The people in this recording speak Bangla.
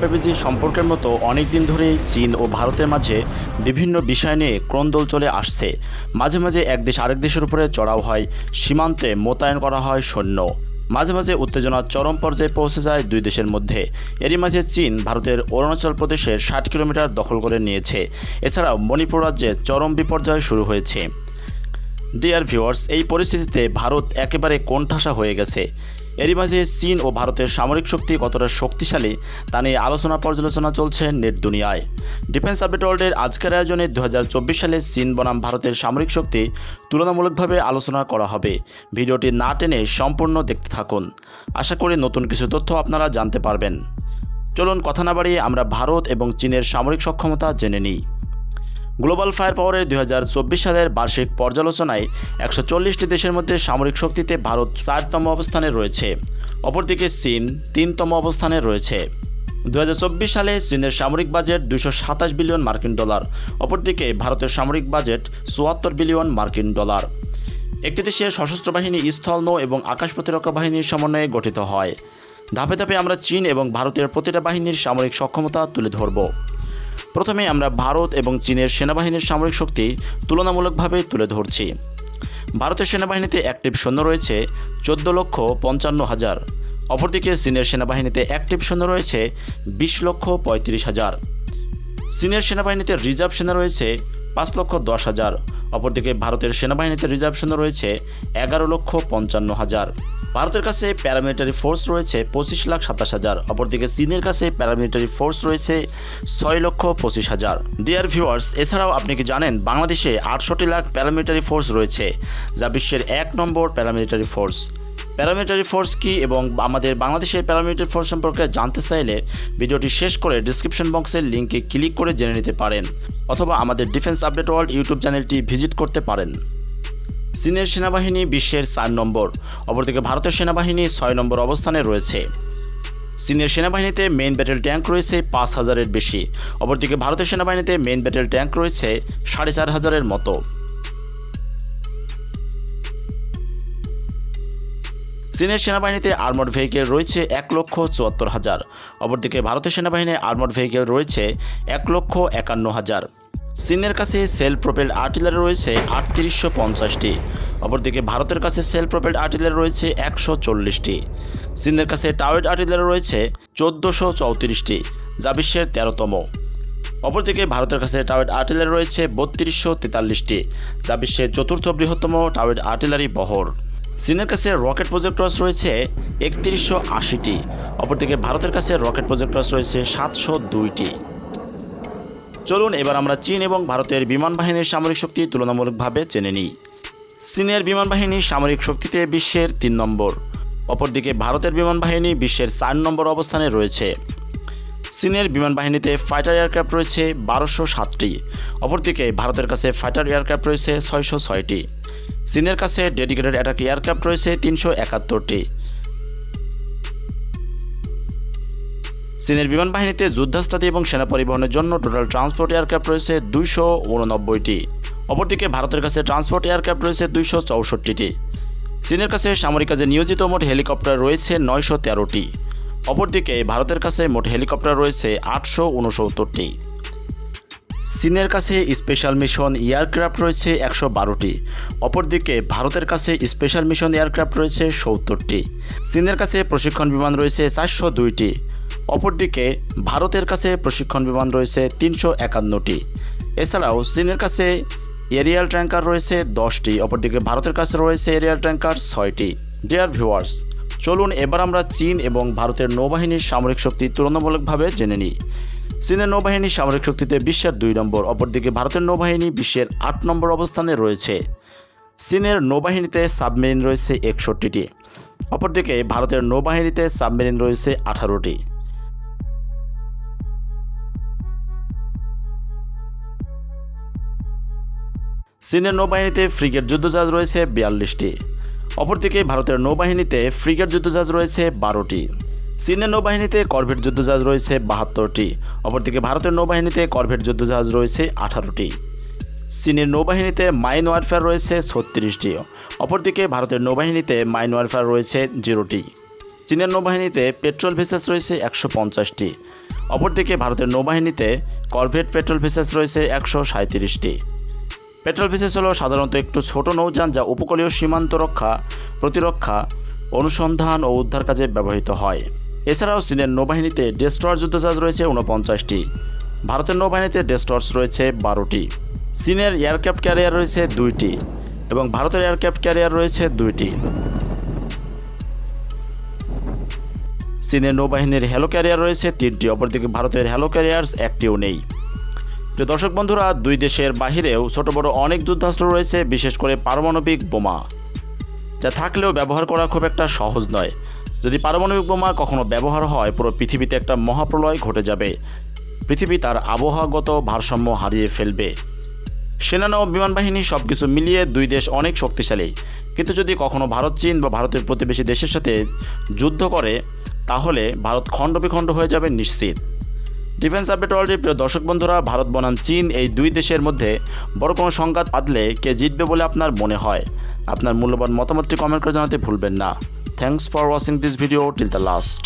চাপেবেজি সম্পর্কের মতো অনেক দিন ধরেই চীন ও ভারতের মাঝে বিভিন্ন বিষয় নিয়ে ক্রন্দল চলে আসছে। মাঝে মাঝে এক দেশ আরেক দেশের উপরে চড়াও হয়, সীমান্তে মোতায়েন করা হয় সৈন্য। মাঝে মাঝে উত্তেজনা চরম পর্যায়ে পৌঁছে যায় দুই দেশের মধ্যে। এরই মাঝে চীন ভারতের অরুণাচল প্রদেশের ষাট কিলোমিটার দখল করে নিয়েছে। এছাড়াও মণিপুর রাজ্যে চরম বিপর্যয় শুরু হয়েছে। ডিয়ার ভিউয়ার্স, এই পরিস্থিতিতে ভারত একেবারে কোণঠাসা হয়ে গেছে। এরই মাঝে চীন ও ভারতের সামরিক শক্তি কতটা শক্তিশালী তা নিয়ে আলোচনা পর্যালোচনা চলছে নেট দুনিয়ায়। ডিফেন্স আপডেট ওয়ার্ল্ডের আজকের আয়োজনে দু হাজার চব্বিশ সালে চীন বনাম ভারতের সামরিক শক্তি তুলনামূলকভাবে আলোচনা করা হবে। ভিডিওটি না টেনে সম্পূর্ণ দেখতে থাকুন। আশা করি নতুন কিছু তথ্য আপনারা জানতে পারবেন। চলুন কথা না বাড়িয়ে আমরা ভারত এবং চীনের সামরিক সক্ষমতা জেনে নিই। গ্লোবাল ফায়ার পাওয়ারের দু হাজার চব্বিশ সালের বার্ষিক পর্যালোচনায় একশো চল্লিশটি দেশের মধ্যে সামরিক শক্তিতে ভারত চারতম অবস্থানে রয়েছে। অপরদিকে চীন তিনতম অবস্থানে রয়েছে। দু হাজার চব্বিশ সালে চীনের সামরিক বাজেট দুশো বিলিয়ন মার্কিন ডলার, অপরদিকে ভারতের সামরিক বাজেট চুয়াত্তর বিলিয়ন মার্কিন ডলার। একটি দেশের সশস্ত্র বাহিনী স্থল নৌ এবং আকাশ প্রতিরক্ষা বাহিনীর সমন্বয়ে গঠিত হয়। ধাপে ধাপে আমরা চীন এবং ভারতের প্রতিটা বাহিনীর সামরিক সক্ষমতা তুলে ধরব। প্রথমে আমরা ভারত এবং চীনের সেনাবাহিনীর সামরিক শক্তি তুলনামূলকভাবে তুলে ধরছি। ভারতের সেনাবাহিনীতে অ্যাক্টিভ সৈন্য রয়েছে চোদ্দ লক্ষ পঞ্চান্ন হাজার। অপরদিকে চীনের সেনাবাহিনীতে অ্যাক্টিভ সৈন্য রয়েছে বিশ লক্ষ পঁয়ত্রিশ হাজার। চীনের সেনাবাহিনীতে রিজার্ভ সেনা রয়েছে পাঁচ লক্ষ দশ হাজার। অপরদিকে ভারতের সেনাবাহিনীতে রিজার্ভ সৈন্য রয়েছে এগারো লক্ষ পঞ্চান্ন হাজার। ভারতের কাছে প্যারামিলিটারি ফোর্স রয়েছে পঁচিশ লাখ সাতাশ হাজার। অপরদিকে চীনের কাছে প্যারামিলিটারি ফোর্স রয়েছে ছয় লক্ষ পঁচিশ হাজার। ডিয়ার ভিউয়ার্স এছাড়াও আপনি কি জানেন বাংলাদেশে আটষট্টি লাখ প্যারামিলিটারি ফোর্স রয়েছে, যা বিশ্বের এক নম্বর প্যারামিলিটারি ফোর্স প্যারামিলিটারি ফোর্স কি এবং আমাদের বাংলাদেশের প্যারামিলিটারি ফোর্স সম্পর্কে জানতে চাইলে ভিডিওটি শেষ করে ডিসক্রিপশন বক্সের লিঙ্কে ক্লিক করে জেনে নিতে পারেন অথবা আমাদের ডিফেন্স আপডেট ওয়ার্ল্ড ইউটিউব চ্যানেলটি ভিজিট করতে পারেন। চীনের সেনাবাহিনী বিশ্বের চার নম্বর, অপরদিকে ভারতের সেনাবাহিনী ছয় নম্বর অবস্থানে রয়েছে। চীনের সেনাবাহিনীতে মেইন ব্যাটেল ট্যাঙ্ক রয়েছে পাঁচ হাজারের বেশি, অপরদিকে ভারতের সেনাবাহিনীতে মেইন ব্যাটেল ট্যাঙ্ক রয়েছে সাড়ে চার হাজারের মতো। চীনের সেনাবাহিনীতে আর্মড ভেহিকেল রয়েছে এক লক্ষ চুয়াত্তর হাজার। অপরদিকে ভারতের সেনাবাহিনীর আর্মড ভেহিকেল রয়েছে এক লক্ষ একান্ন হাজার। চীনের কাছে সেল প্রোপেলড আর্টিলারি রয়েছে আটত্রিশশো পঞ্চাশটি। অপরদিকে ভারতের কাছে সেল প্রোপেলড আর্টিলারি রয়েছে একশো চল্লিশটি। চীনের কাছে টাওয়েড আর্টিলারি রয়েছে চোদ্দোশো চৌত্রিশটি, যা বিশ্বের তেরোতম। অপরদিকে ভারতের কাছে টাওয়েড আর্টিলারি রয়েছে বত্রিশশো তেতাল্লিশটি, যা বিশ্বের চতুর্থ বৃহত্তম টাওয়েড আর্টিলারি বহর। চীনের কাছে রকেট প্রজেক্টরস রয়েছে একত্রিশশো আশিটি, অপরদিকে ভারতের কাছে রকেট প্রজেক্টরস রয়েছে সাতশো দুইটি। চলুন এবার আমরা চীন এবং ভারতের বিমান বাহিনীর সামরিক শক্তি তুলনামূলকভাবে জেনে নিই। চীনের বিমান বাহিনী সামরিক শক্তিতে বিশ্বের তিন নম্বর, অপরদিকে ভারতের বিমান বাহিনী বিশ্বের চার নম্বর অবস্থানে রয়েছে। চীনের বিমান বাহিনীতে ফাইটার এয়ারক্রাফট রয়েছে বারোশো সাতটি, অপরদিকে ভারতের কাছে ফাইটার এয়ারক্রাফট রয়েছে ছয়শো ছয়টি। চীনের কাছে ডেডিকেটেড অ্যাটাক এয়ারক্রাফট রয়েছে তিনশো একাত্তরটি। চীনের বিমান বাহিনীতে যুদ্ধাস্ত্রাদি এবং সেনা পরিবহনের জন্য টোটাল ট্রান্সপোর্ট এয়ারক্রাফট রয়েছে দুইশো উননব্বইটি। অপরদিকে ভারতের কাছে ট্রান্সপোর্ট এয়ারক্রাফট রয়েছে দুইশো চৌষট্টিটি। চীনের কাছে সামরিক কাজে নিয়োজিত মোট হেলিকপ্টার রয়েছে নয়শো তেরোটি। অপরদিকে ভারতের কাছে মোট হেলিকপ্টার রয়েছে আটশো উনসত্তরটি। চীনের কাছে স্পেশাল মিশন এয়ারক্রাফট রয়েছে একশো বারোটি। অপরদিকে ভারতের কাছে স্পেশাল মিশন এয়ারক্রাফট রয়েছে সত্তরটি। চীনের কাছে প্রশিক্ষণ বিমান রয়েছে চারশো দুইটি। অপরদিকে ভারতের কাছে প্রশিক্ষণ বিমান রয়েছে তিনশো একান্নটি। এছাড়াও চীনের কাছে এরিয়াল ট্যাঙ্কার রয়েছে দশটি। অপরদিকে ভারতের কাছে রয়েছে এরিয়াল ট্যাঙ্কার ছয়টি। ডিয়ার ভিউয়ার্স, চলুন এবার আমরা চীন এবং ভারতের নৌবাহিনীর সামরিক শক্তি তুলনামূলকভাবে জেনে নিই। চীনের নৌবাহিনী সামরিক শক্তিতে বিশ্বের দুই নম্বর, অপরদিকে ভারতের নৌবাহিনী বিশ্বের আট নম্বর অবস্থানে রয়েছে। চীনের নৌবাহিনীতে সাবমেরিন রয়েছে একষট্টিটি, অপরদিকে ভারতের নৌবাহিনীতে সাবমেরিন রয়েছে আঠারোটি। চীনের নৌবাহিনীতে ফ্রিগেট যুদ্ধজাহাজ রয়েছে বিয়াল্লিশটি, অপরদিকে ভারতের নৌবাহিনীতে ফ্রিগেট যুদ্ধজাহাজ রয়েছে বারোটি। চীনের নৌবাহিনীতে করভেট যুদ্ধজাহাজ রয়েছে বাহাত্তরটি। অপরদিকে ভারতের নৌবাহিনীতে করভেট যুদ্ধজাহাজ রয়েছে আঠারোটি। চীনের নৌবাহিনীতে মাইন ওয়ারফেয়ার রয়েছে ছত্রিশটি। অপরদিকে ভারতের নৌবাহিনীতে মাইন ওয়ারফেয়ার রয়েছে জিরোটি। চীনের নৌবাহিনীতে পেট্রোল ভেসেলস রয়েছে একশো পঞ্চাশটি। অপরদিকে ভারতের নৌবাহিনীতে করভেট পেট্রোল ভেসেলস রয়েছে একশো সাঁত্রিশটি পেট্রোল ভেসেলস হলো সাধারণত একটু ছোট নৌযান যা উপকূলীয় সীমান্ত রক্ষা, প্রতিরক্ষা, অনুসন্ধান ও উদ্ধার কাজে ব্যবহৃত হয়। এছাড়াও চীনের নৌবাহিনীতে ডেস্ট্রয়ার যুদ্ধজাহাজ রয়েছে উনপঞ্চাশটি ভারতের নৌবাহিনীতে ডেস্ট্রয়ার্স রয়েছে বারোটি। চীনের এয়ারক্রাফট ক্যারিয়ার রয়েছে দুইটি এবং ভারতের এয়ারক্রাফট ক্যারিয়ার রয়েছে দুইটি। চীনের নৌবাহিনীর হ্যালো ক্যারিয়ার রয়েছে তিনটি, অপরদিকে ভারতের হ্যালো ক্যারিয়ার্স একটিও নেই। প্রিয় দর্শক বন্ধুরা, দুই দেশের বাহিরেও ছোট বড় অনেক যুদ্ধাস্ত্র রয়েছে, বিশেষ করে পারমাণবিক বোমা, যা থাকলেও ব্যবহার করা খুব একটা সহজ নয়। যদি পারমাণবিক বোমা কখনো ব্যবহার হয়, পুরো পৃথিবীতে একটা মহাপ্রলয় ঘটে যাবে। পৃথিবী তার আবহাওয়াগত ভারসাম্য হারিয়ে ফেলবে। সেনা ও বিমান বাহিনী সব কিছু মিলিয়ে দুই দেশ অনেক শক্তিশালী। কিন্তু যদি কখনো ভারত, চীন বা ভারতের প্রতিবেশী দেশের সাথে যুদ্ধ করে, তাহলে ভারত খণ্ড বিখণ্ড হয়ে যাবে নিশ্চিত। ডিফেন্স আপডেট ওয়ার্ল্ডের প্রিয় দর্শক বন্ধুরা, ভারত, বনাম, চীন এই দুই দেশের মধ্যে বড় কোনো সংঘাত বাঁধলে কে জিতবে বলে আপনার মনে হয়? আপনার মূল্যবান মতামতটি কমেন্ট করে জানাতে ভুলবেন না। Thanks for watching this video till the last